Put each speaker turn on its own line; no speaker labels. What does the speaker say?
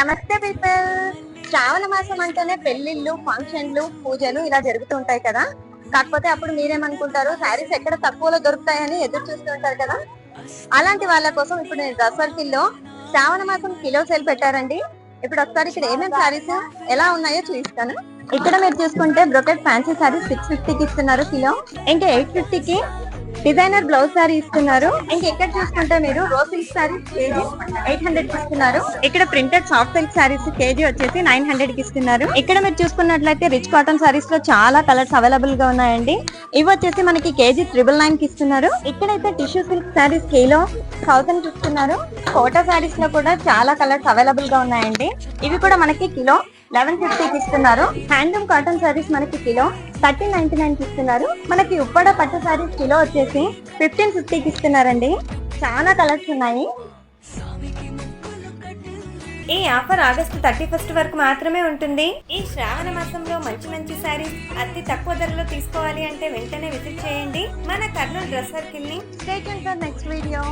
నమస్తే పీపుల్. శ్రావణ మాసం అంటేనే పెళ్ళిళ్ళు ఫంక్షన్లు పూజలు ఇలా జరుగుతుంటాయి కదా. కాకపోతే అప్పుడు మీరేమనుకుంటారు? శారీస్ ఎక్కడ తక్కువలో దొరుకుతాయని ఎదురు చూస్తుంటారు కదా. అలాంటి వాళ్ళ కోసం ఇప్పుడు నేను దసర్కిల్లో శ్రావణ మాసం కిలో సేల్ పెట్టారండి. ఇప్పుడు ఒకసారి ఇక్కడ ఏమేమి శారీస్ ఎలా ఉన్నాయో చూపిస్తాను. ఇక్కడ మీరు చూసుకుంటే బ్రొకెట్ ఫ్యాన్సీ శారీస్ సిక్స్ ఫిఫ్టీకి ఇస్తున్నారు కిలో. ఇంకా ఎయిట్ ఫిఫ్టీకి డిజైనర్ బ్లౌజ్ సారీ ఇస్తున్నారు. ఇంకా ఎక్కడ చూసుకుంటే మీరు రో సిల్క్ సారీస్ కేజీ ఎయిట్ హండ్రెడ్కి ఇస్తున్నారు. ఇక్కడ printed soft silk sarees K G nine హండ్రెడ్కి ఇస్తున్నారు. ఇక్కడ మీరు చూసుకున్నట్లయితే రిచ్ కాటన్ సారీస్లో చాలా కలర్స్ అవైలబుల్గా ఉన్నాయండి. ఇవి వచ్చేసి మనకి కేజీ ట్రిపుల్ నైన్కి ఇస్తున్నారు. ఇక్కడైతే టిష్యూ సిల్క్ సారీస్ కిలో థౌసండ్కి ఇస్తున్నారు. కోటా సారీస్లో కూడా చాలా కలర్స్ అవైలబుల్గా ఉన్నాయండి. ఇవి కూడా మనకి కిలో లెవెన్ ఫిఫ్టీకి ఇస్తున్నారు. హ్యాండ్లూమ్ కాటన్ సారీస్ మనకి కిలో థర్టీన్ నైన్టీ నైన్కి ఇస్తున్నారు. మనకి ఉప్పడ పట్టు సారీస్ కిలో వచ్చేసి ఫిఫ్టీన్ ఫిఫ్టీకి ఇస్తున్నారండి. చాలా కలర్స్ ఉన్నాయి.
ఈ ఆఫర్ ఆగస్టు థర్టీ ఫస్ట్ వరకు మాత్రమే ఉంటుంది. ఈ శ్రావణ మాసంలో మంచి మంచి శారీస్ అతి తక్కువ ధరలో తీసుకోవాలి అంటే వెంటనే విజిట్ చేయండి. మన కర్నూలు డ్రెస్
సర్కిల్ని నెక్స్ట్ వీడియో